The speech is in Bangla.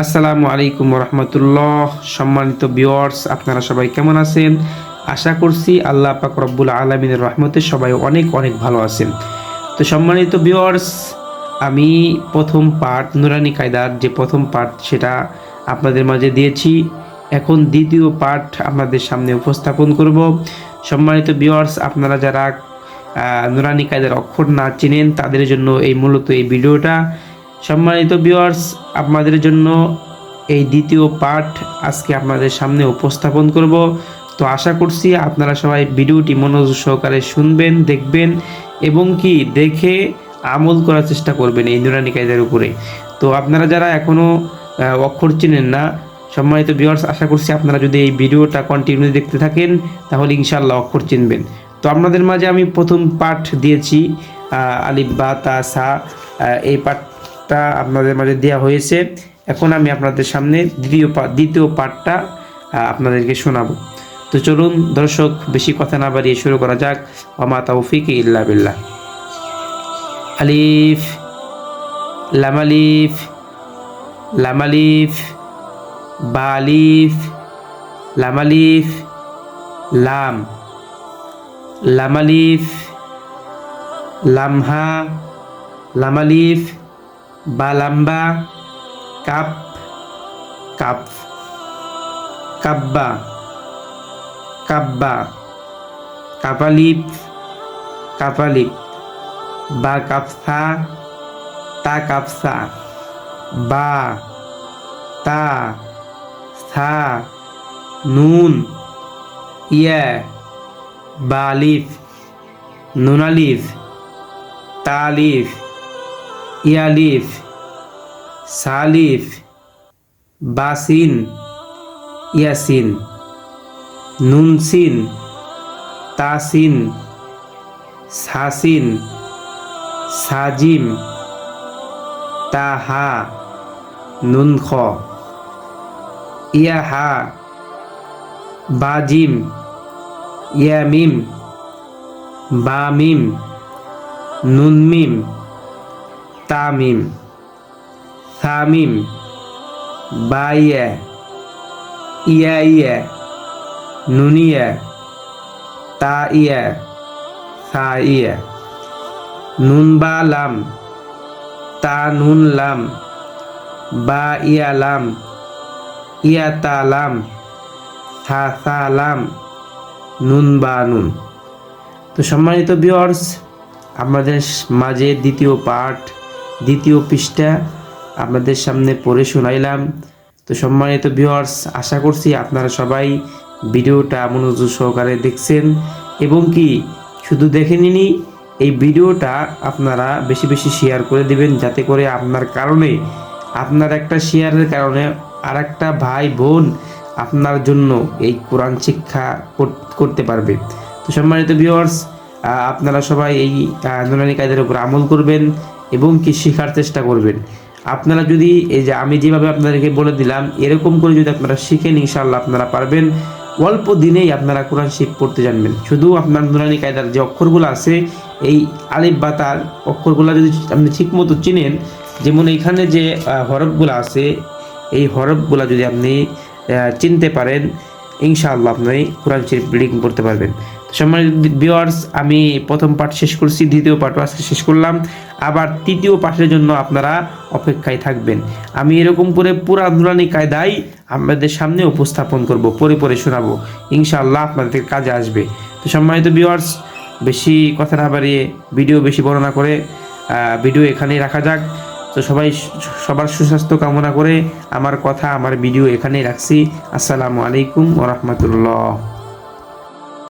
আসসালামু আলাইকুম রহমতুল্লাহ সম্মানিত ভিউয়ার্স আপনারা সবাই কেমন আছেন? আশা করছি আল্লাহ পাক রব্বুল আলমিনের রহমতে সবাই অনেক অনেক ভালো আছেন। তো সম্মানিত ভিউয়ার্স আমি প্রথম পার্ট নুরানি কায়দার যে প্রথম পার্ট সেটা আপনাদের মাঝে দিয়েছি। এখন দ্বিতীয় পার্ট আপনাদের সামনে উপস্থাপন করব। সম্মানিত ভিউয়ার্স আপনারা যারা নুরানি কায়দার অক্ষর না চিনেন, তাদের জন্য এই মূলত এই ভিডিওটা। সম্মানিত ভিউয়ার্স আপনাদের জন্য এই দ্বিতীয় পার্ট আজকে আপনাদের সামনে উপস্থাপন করব। তো আশা করছি আপনারা সবাই ভিডিওটি মনোযোগ সহকারে শুনবেন, দেখবেন এবং কি দেখে আমল করার চেষ্টা করবেন এই নুরানি কায়দার উপরে। তো আপনারা যারা এখনও অক্ষর চিনেন না, সম্মানিত ভিউয়ার্স আশা করছি আপনারা যদি এই ভিডিওটা কন্টিনিউ দেখতে থাকেন, তাহলে ইনশাল্লাহ অক্ষর চিনবেন। তো আপনাদের মাঝে আমি প্রথম পাঠ দিয়েছি আলিফ, বা, তা, সা এই পাঠটা আপনাদের মাঝে দেওয়া হয়েছে। এখন আমি আপনাদের সামনে দ্বিতীয় দ্বিতীয় পাঠটা আপনাদেরকে শোনাবো। তো চলুন দর্শক, বেশি কথা না বাড়িয়ে শুরু করা যাক। অমা তৌফিক ইল্লা বিল্লাহ। আলিফ লামালিফ লামালিফ বালিফ লামালিফ লাম লামালিফ লামহা লামালিফ বা লাম্বা কাপ কাপ, কাব্বা কাব্বা, কাপালিপ কাপালিপ, বা কাপসা, তা কাপসা, বা, তা, সা, নুন, ইয়া, বালিফ, নুনালিফ, তালিফ। ইয়ালিফ, সালিফ, বাসিন, ইয়াসিন, নুনসিন, তাসিন, সাসিন, সাজিম, তাহা, নুনখ, ইয়াহা, বাজিম, ইয়ামিম, বামিম, নুনমিম তামিম। সামিম বাইয়া। ইয়া ইয়া নুনিয়া। তা ইয়া সা ইয়া নুন বা লাম তা নুন লাম বা ইয়া লাম ইয়া তা লাম সা সা লাম নুন বা নুন তো সম্মানিত ভিউয়ার্স আমাদের মাঝে দ্বিতীয় পার্ট দ্বিতীয় পৃষ্ঠা আপনাদের সামনে পড়ে শোনাইলাম। তো সম্মানিত ভিউয়ার্স আশা করছি আপনারা সবাই ভিডিওটা মনোযোগ সহকারে দেখছেন এবং কি শুধু দেখেনিনি এই ভিডিওটা আপনারা বেশি বেশি শেয়ার করে দিবেন যাতে করে আপনার কারণে, আপনার একটা শেয়ারের কারণে আর একটা ভাই বোন আপনার জন্য এই কোরআন শিক্ষা করতে পারবে। তো সম্মানিত ভিউয়ার্স আপনারা সবাই এই নুরানি কায়দের উপর আমল করবেন। এবং কি শেখার চেষ্টা করবেন। আপনারা যদি এই যে আমি যেভাবে আপনাদেরকে বলে দিলাম, এরকম করে যদি আপনারা শিখেন ইনশাল্লাহ আপনারা পারবেন। অল্প দিনেই আপনারা কোরআন শিখ পড়তে জানবেন। শুধু আপনার নুরানি কায়দার যে অক্ষরগুলো আছে, এই আলিফ বা তার অক্ষরগুলো যদি আপনি ঠিকমতো চিনেন, যেমন এখানে যে হরফগুলো আছে, এই হরফগুলো যদি আপনি চিনতে পারেন, ইনশাআল্লাহ আপনি কোরআন শরীফ রিডিং পড়তে পারবেন। সম্মানিত ভিউয়ার্স আমি প্রথম পাঠ শেষ করছি, দ্বিতীয় পার্টও আজকে শেষ করলাম। আবার তৃতীয় পাঠের জন্য আপনারা অপেক্ষায় থাকবেন। আমি এরকম করে পুরা নুরানি কায়দায় আপনাদের সামনে উপস্থাপন করব পরে পরে শোনাবো। ইনশাআল্লাহ আপনাদের কাজে আসবে। তো সম্মানিত ভিউয়ার্স বেশি কথা না বাড়িয়ে ভিডিও বেশি বর্ণনা করে ভিডিও এখানেই রাখা যাক। তো সবাই সবার সুস্বাস্থ্য কামনা করে আমার কথা, আমার ভিডিও এখানেই রাখছি। আসসালামু আলাইকুম ওরহমতুল্লাহ